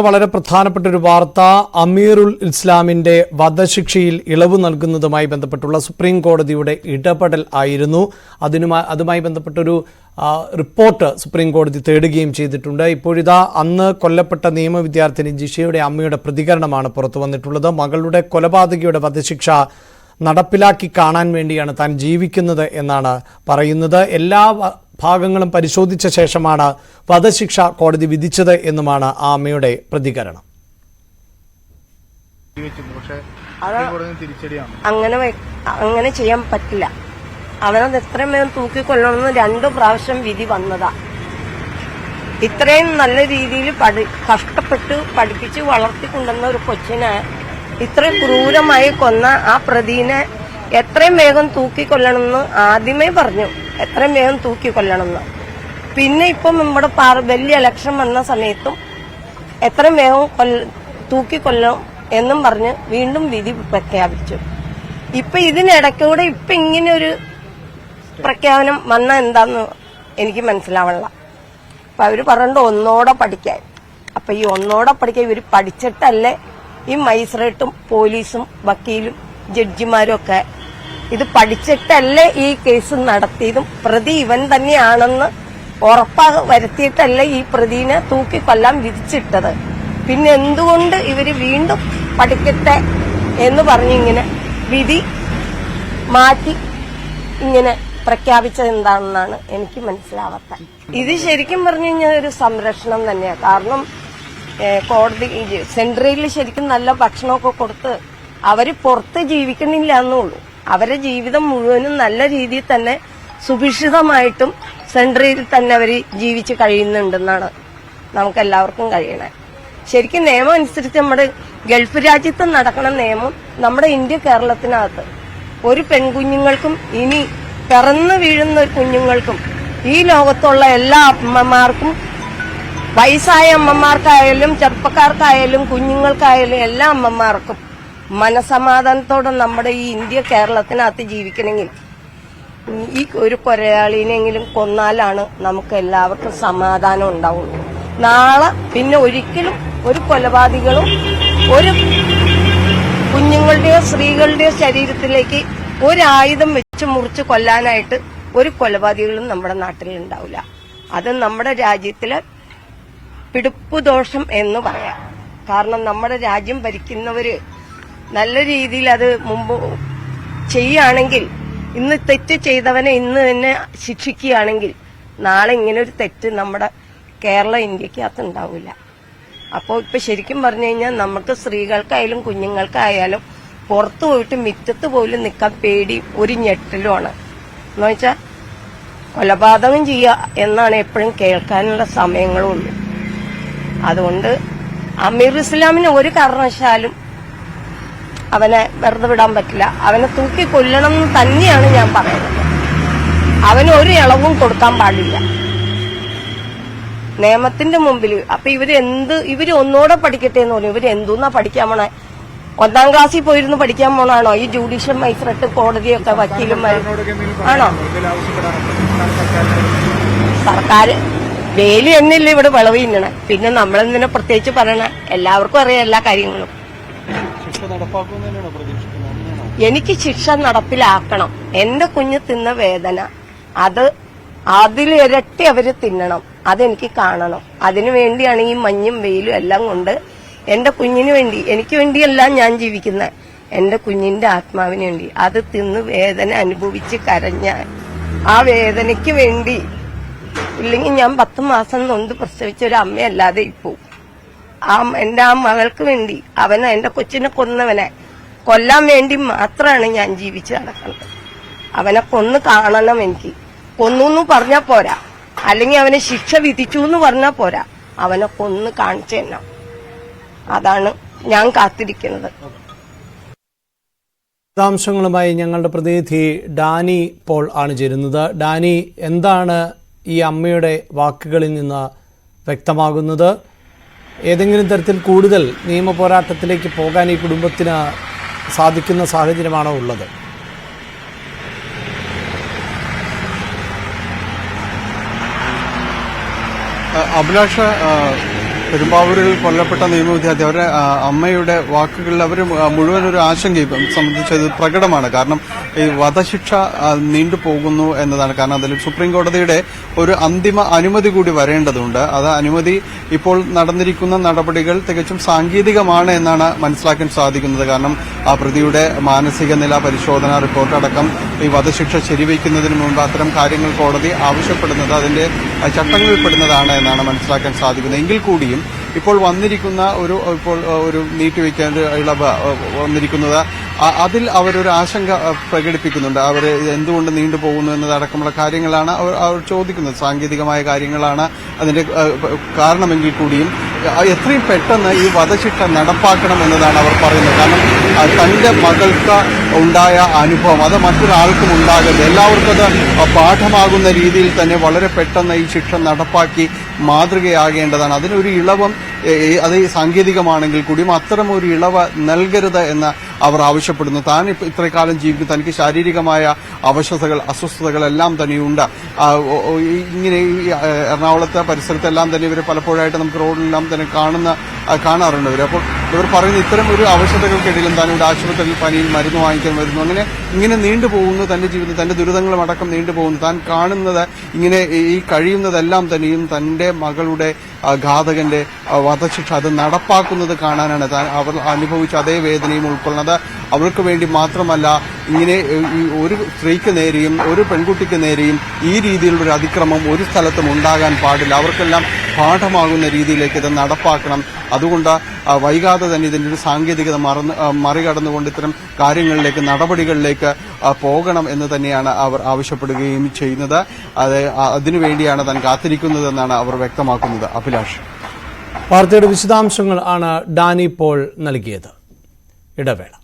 വളരെ പ്രധാനപ്പെട്ട ഒരു വാർത്ത അമീറുൽ ഇസ്ലാമിന്റെ വധശിക്ഷയിൽ ഇളവ് നൽകുന്നതുമായി ബന്ധപ്പെട്ടുള്ള സുപ്രീം കോടതിയുടെ ഇടപെടൽ ആയിരുന്നു. അതിനുമായി അതുമായി ബന്ധപ്പെട്ടൊരു റിപ്പോർട്ട് സുപ്രീം കോടതി തേടുകയും ചെയ്തിട്ടുണ്ട്. ഇപ്പോഴിതാ അന്ന് കൊല്ലപ്പെട്ട നിയമ വിദ്യാർത്ഥിനി ജിഷയുടെ അമ്മയുടെ പ്രതികരണമാണ് പുറത്തു വന്നിട്ടുള്ളത്. മകളുടെ കൊലപാതകിയുടെ വധശിക്ഷ നടപ്പിലാക്കി കാണാൻ വേണ്ടിയാണ് താൻ ജീവിക്കുന്നത് എന്നാണ് പറയുന്നത്. എല്ലാ ഭാഗങ്ങളും പരിശോധിച്ച ശേഷമാണ് വധശിക്ഷ കോടതി വിധിച്ചത് എന്നുമാണ് ആ അമ്മയുടെ പ്രതികരണം അങ്ങനെ അങ്ങനെ ചെയ്യാൻ പറ്റില്ല. അവനത് എത്രയും വേഗം തൂക്കിക്കൊള്ളണമെന്ന് രണ്ടു പ്രാവശ്യം വിധി വന്നതാ. ഇത്രയും നല്ല രീതിയിൽ പഠി കഷ്ടപ്പെട്ട് പഠിപ്പിച്ച് വളർത്തിക്കൊണ്ടുവന്ന ഒരു കൊച്ചിനെ ഇത്രയും ക്രൂരമായി കൊന്ന ആ പ്രതിനെ എത്രയും വേഗം തൂക്കിക്കൊല്ലണമെന്ന് ആദ്യമേ പറഞ്ഞു. എത്രയും വേഗം തൂക്കിക്കൊല്ലണമെന്ന് പിന്നെ ഇപ്പം നമ്മുടെ വലിയ ഇലക്ഷൻ വന്ന സമയത്തും എത്രയും വേഗം കൊല്ല- തൂക്കിക്കൊല്ലണം എന്നും പറഞ്ഞ് വീണ്ടും വിധി പ്രഖ്യാപിച്ചു. ഇപ്പൊ ഇതിനിടയ്ക്കൂടെ ഇപ്പൊ ഇങ്ങനെ ഒരു പ്രഖ്യാപനം വന്ന എന്താന്ന് എനിക്ക് മനസ്സിലാവണില്ല. അപ്പൊ അവർ പറഞ്ഞിട്ട് ഒന്നോടെ പഠിക്കാൻ. അപ്പൊ ഈ ഒന്നോടെ പഠിക്കാൻ ഇവർ പഠിച്ചിട്ടല്ലേ ഈ മജിസ്ട്രേറ്റും പോലീസും വക്കീലും ജഡ്ജിമാരും ഒക്കെ ഇത് പഠിച്ചിട്ടല്ലേ ഈ കേസ് നടത്തിയതും പ്രതി ഇവൻ തന്നെയാണെന്ന് ഉറപ്പാ വരുത്തിയിട്ടല്ലേ ഈ പ്രതിനെ തൂക്കി കൊല്ലാൻ വിധിച്ചിട്ടത്. പിന്നെ എന്തുകൊണ്ട് ഇവർ വീണ്ടും പഠിക്കട്ടെ എന്ന് പറഞ്ഞിങ്ങനെ വിധി മാറ്റി ഇങ്ങനെ പ്രഖ്യാപിച്ചത് എന്താണെന്നാണ് എനിക്ക് മനസ്സിലാവാത്ത ഇത് ശരിക്കും പറഞ്ഞു കഴിഞ്ഞാൽ ഒരു സംരക്ഷണം തന്നെയാണ് കാരണം കോടതി സെൻട്രലിൽ ശരിക്കും നല്ല ഭക്ഷണമൊക്കെ കൊടുത്ത് അവർ പുറത്ത് ജീവിക്കുന്നില്ല എന്നുള്ളൂ. അവരെ ജീവിതം മുഴുവനും നല്ല രീതിയിൽ തന്നെ സുഭിക്ഷിതമായിട്ടും സെൻട്രലിൽ തന്നെ അവർ ജീവിച്ച് കഴിയുന്നുണ്ടെന്നാണ് നമുക്ക് എല്ലാവർക്കും കഴിയണേ. ശരിക്കും നിയമം അനുസരിച്ച് നമ്മുടെ ഗൾഫ് രാജ്യത്ത് നടക്കുന്ന നിയമം നമ്മുടെ ഇന്ത്യ കേരളത്തിനകത്ത് ഒരു പെൺകുഞ്ഞുങ്ങൾക്കും ഇനി പിറന്നു വീഴുന്ന കുഞ്ഞുങ്ങൾക്കും ഈ ലോകത്തുള്ള എല്ലാ അമ്മമാർക്കും വയസ്സായ അമ്മമാർക്കായാലും ചെറുപ്പക്കാർക്കായാലും കുഞ്ഞുങ്ങൾക്കായാലും എല്ലാ അമ്മമാർക്കും മനസമാധാനത്തോടെ നമ്മുടെ ഈ ഇന്ത്യ കേരളത്തിനകത്ത് ജീവിക്കണമെങ്കിൽ ഈ ഒരു കൊലയാളിനെങ്കിലും കൊന്നാലാണ് നമുക്ക് എല്ലാവർക്കും സമാധാനം ഉണ്ടാവുള്ളൂ. നാളെ പിന്നെ ഒരിക്കലും ഒരു കൊലപാതകളും ഒരു കുഞ്ഞുങ്ങളുടെയോ സ്ത്രീകളുടെയോ ശരീരത്തിലേക്ക് ഒരായുധം വെച്ച് മുറിച്ച് കൊല്ലാനായിട്ട് ഒരു കൊലപാതകളും നമ്മുടെ നാട്ടിൽ ഉണ്ടാവില്ല അത് നമ്മുടെ രാജ്യത്തിലെ പിടിപ്പുദോഷം എന്ന് പറയാം. കാരണം നമ്മുടെ രാജ്യം ഭരിക്കുന്നവര് നല്ല രീതിയിൽ അത് മുമ്പ് ചെയ്യുകയാണെങ്കിൽ ഇന്ന് തെറ്റ് ചെയ്തവനെ ഇന്ന് തന്നെ ശിക്ഷിക്കുകയാണെങ്കിൽ നാളെ ഇങ്ങനെ ഒരു തെറ്റ് നമ്മുടെ കേരള ഇന്ത്യക്കകത്ത് ഉണ്ടാവില്ല. അപ്പോൾ ഇപ്പൊ ശരിക്കും പറഞ്ഞു കഴിഞ്ഞാൽ നമുക്ക് സ്ത്രീകൾക്കായാലും കുഞ്ഞുങ്ങൾക്കായാലും പുറത്തു പോയിട്ട് മിറ്റത്ത് പോലും നിൽക്കാൻ പേടി ഒരു ഞെട്ടലുമാണ്. എന്ന് വെച്ചാൽ കൊലപാതകം ചെയ്യുക എന്നാണ് എപ്പോഴും കേൾക്കാനുള്ള സമയങ്ങളുള്ളൂ. അതുകൊണ്ട് അമീർ ഇസ്ലാമിന് ഒരു കാരണവശാലും അവനെ വെറുതെ വിടാൻ പറ്റില്ല. അവനെ തൂക്കി കൊല്ലണം എന്ന് തന്നെയാണ് ഞാൻ പറയുന്നത്. അവന് ഒരു ഇളവും കൊടുക്കാൻ പാടില്ല. നിയമത്തിന്റെ മുമ്പിൽ അപ്പൊ ഇവർ എന്ത് ഇവർ ഒന്നുകൂടെ പഠിക്കട്ടെ എന്ന് പറഞ്ഞു. ഇവർ എന്തുന്നാ പഠിക്കാൻ പോണേ? ഒന്നാം ക്ലാസ്സിൽ പോയിരുന്നു പഠിക്കാൻ പോണാണോ ഈ ജുഡീഷ്യൽ മജിസ്ട്രേറ്റ് കോടതിയൊക്കെ വക്കീലും ആണോ? സർക്കാർ ഡെയിലി എന്നില്ല ഇവിടെ വിളവ് തിന്നണേ പിന്നെ നമ്മളെന്തിനെ പ്രത്യേകിച്ച് പറയണേ? എല്ലാവർക്കും അറിയാം എല്ലാ കാര്യങ്ങളും ശിക്ഷ നടപ്പാക്കുമെന്ന് തന്നെയാണോ പ്രതീക്ഷിക്കുന്നത് അങ്ങനെയാണോ എനിക്ക് ശിക്ഷ നടപ്പിലാക്കണം. എന്റെ കുഞ്ഞ് തിന്ന വേദന. അത് അതിലിരട്ടി അവർ തിന്നണം. അതെനിക്ക് കാണണം. അതിനു വേണ്ടിയാണ് ഈ മഞ്ഞും വെയിലും എല്ലാം കൊണ്ട് എന്റെ കുഞ്ഞിന് വേണ്ടി എനിക്ക് വേണ്ടിയല്ല ഞാൻ ജീവിക്കുന്നത് എന്റെ കുഞ്ഞിന്റെ ആത്മാവിന് വേണ്ടി. അത് തിന്ന് വേദന അനുഭവിച്ച് കരഞ്ഞ ആ വേദനയ്ക്ക് വേണ്ടി ഇല്ലെങ്കിൽ ഞാൻ പത്ത് മാസം നൊന്ത് പ്രസവിച്ച ഒരു അമ്മയല്ലാതെ ഇപ്പോ ആ എന്റെ ആ മകൾക്ക് വേണ്ടി. അവനെ എന്റെ കൊച്ചിനെ കൊന്നവനെ. കൊല്ലാൻ വേണ്ടി മാത്രമാണ് ഞാൻ ജീവിച്ച് നടക്കുന്നത്. അവനെ കൊന്നു കാണണം എനിക്ക് കൊന്നു എന്ന് പറഞ്ഞാ പോരാ. അല്ലെങ്കിൽ അവനെ ശിക്ഷ വിധിച്ചു എന്ന് പറഞ്ഞാ പോരാ. അവനെ കൊന്നു കാണിച്ചു തന്നെ അതാണ് ഞാൻ കാത്തിരിക്കുന്നത്. വിശദാംശങ്ങളുമായി ഞങ്ങളുടെ പ്രതിനിധി ഡാനി പോൾ ആണ് ചേരുന്നത്. ഡാനി എന്താണ് ഈ അമ്മയുടെ വാക്കുകളിൽ നിന്ന് വ്യക്തമാകുന്നത്? ഏതെങ്കിലും തരത്തിൽ കൂടുതൽ നിയമ പോരാട്ടത്തിലേക്ക് പോകാൻ ഈ കുടുംബത്തിന് സാധിക്കുന്ന സാഹചര്യമാണോ ഉള്ളത്? അഭിലാഷ പെരുമ്പാവൂരിൽ കൊല്ലപ്പെട്ട നിയമവിദ്യാർത്ഥി അവരുടെ അമ്മയുടെ വാക്കുകളിൽ അവർ മുഴുവൻ ഒരു ആശങ്ക സംബന്ധിച്ചത് പ്രകടമാണ്. കാരണം ഈ വധശിക്ഷ നീണ്ടു നീണ്ടുപോകുന്നു എന്നതാണ്. കാരണം അതിൽ സുപ്രീം കോടതിയുടെ ഒരു അന്തിമ അനുമതി കൂടി വരേണ്ടതുണ്ട്. അത് അനുമതി ഇപ്പോൾ നടന്നിരിക്കുന്ന നടപടികൾ തികച്ചും സാങ്കേതികമാണ് എന്നാണ് മനസ്സിലാക്കാൻ സാധിക്കുന്നത്. കാരണം ആ പ്രതിയുടെ മാനസിക നില പരിശോധന റിപ്പോർട്ട് അടക്കം ഈ വധശിക്ഷ ശരിവയ്ക്കുന്നതിന് മുമ്പ് അത്തരം കാര്യങ്ങൾ കോടതി ആവശ്യപ്പെടുന്നത് അതിന്റെ ചട്ടങ്ങളിൽ പെടുന്നതാണ് എന്നാണ് മനസ്സിലാക്കാൻ സാധിക്കുന്നത്. എങ്കിൽ കൂടിയും ഇപ്പോൾ വന്നിരിക്കുന്ന ഒരു ഇപ്പോൾ ഒരു നീട്ടിവെക്കാൻ ഇളവ് വന്നിരിക്കുന്നത് അതിൽ അവരൊരു ആശങ്ക പ്രകടിപ്പിക്കുന്നുണ്ട്. അവർ എന്തുകൊണ്ട് നീണ്ടുപോകുന്നു എന്നതടക്കമുള്ള കാര്യങ്ങളാണ് അവർ അവർ ചോദിക്കുന്നത്. സാങ്കേതികമായ കാര്യങ്ങളാണ് അതിന്റെ കാരണമെങ്കിൽ കൂടിയും എത്രയും പെട്ടെന്ന് ഈ വധശിക്ഷ നടപ്പാക്കണം എന്നതാണ് അവർ പറയുന്നത്. കാരണം തന്റെ മകൾക്ക് ഉണ്ടായ അനുഭവം അത് മറ്റൊരാൾക്കും ഉണ്ടാകരുത്. എല്ലാവർക്കും അത് പാഠമാകുന്ന രീതിയിൽ തന്നെ വളരെ പെട്ടെന്ന് ഈ ശിക്ഷ നടപ്പാക്കി മാതൃകയാകേണ്ടതാണ്. അതിനൊരു ഇളവും അത് സാങ്കേതികമാണെങ്കിൽ കൂടിയും അത്തരം ഒരു ഇളവ് നൽകരുത് എന്ന് അവർ ആവശ്യപ്പെടുന്നു. താൻ ഇത്രക്കാലം ജീവിക്കും തനിക്ക് ശാരീരികമായ അവശതകൾ അസ്വസ്ഥതകളെല്ലാം തന്നെയുണ്ട്. ഇങ്ങനെ എറണാകുളത്തെ പരിസരത്തെല്ലാം തന്നെ ഇവർ പലപ്പോഴായിട്ട് നമുക്ക് റോഡിലെല്ലാം തന്നെ കാണുന്ന കാണാറുണ്ട് ഇവർ അപ്പോൾ ഇവർ പറയുന്ന ഇത്തരം ഒരു അവശതകൾക്കിടയിൽ താൻ ഇവിടെ ആശുപത്രിയിൽ പനിയിൽ മരുന്ന് വാങ്ങിക്കാൻ വരുന്നു. അങ്ങനെ ഇങ്ങനെ നീണ്ടുപോകുന്നു തന്റെ ജീവിതം തന്റെ ദുരിതങ്ങളും അടക്കം നീണ്ടുപോകുന്നു താൻ കാണുന്നത് ഇങ്ങനെ ഈ കഴിയുന്നതെല്ലാം തന്നെയും തന്റെ മകളുടെ ഘാതകന്റെ വധശിക്ഷ അത് നടപ്പാക്കുന്നത് കാണാനാണ് താൻ അവർ അനുഭവിച്ച അതേ വേദനയും ഉൾക്കൊള്ളുന്നത്. അവർക്ക് വേണ്ടി മാത്രമല്ല ഇങ്ങനെ ഒരു സ്ത്രീക്ക് നേരെയും ഒരു പെൺകുട്ടിക്ക് നേരെയും ഈ രീതിയിലുള്ള ഒരു അതിക്രമം ഒരു സ്ഥലത്തും ഉണ്ടാകാൻ പാടില്ല. അവർക്കെല്ലാം പാഠമാകുന്ന രീതിയിലേക്ക് ഇത് നടപ്പാക്കണം. അതുകൊണ്ട് വൈകാതെ തന്നെ ഇതിന്റെ ഒരു സാങ്കേതികത മറന്ന് മറികടന്നുകൊണ്ട് ഇത്തരം കാര്യങ്ങളിലേക്ക് നടപടികളിലേക്ക് പോകണം എന്ന് തന്നെയാണ് അവർ ആവശ്യപ്പെടുകയും ചെയ്യുന്നത്. അത് അതിനുവേണ്ടിയാണ് താൻ കാത്തിരിക്കുന്നതെന്നാണ് അവർ വ്യക്തമാക്കുന്നത്. അഭിലാഷ്. വാർത്തയുടെ വിശദാംശങ്ങൾ ആണ് ഡാനി പോൾ നൽകിയത്. ഇടവേള.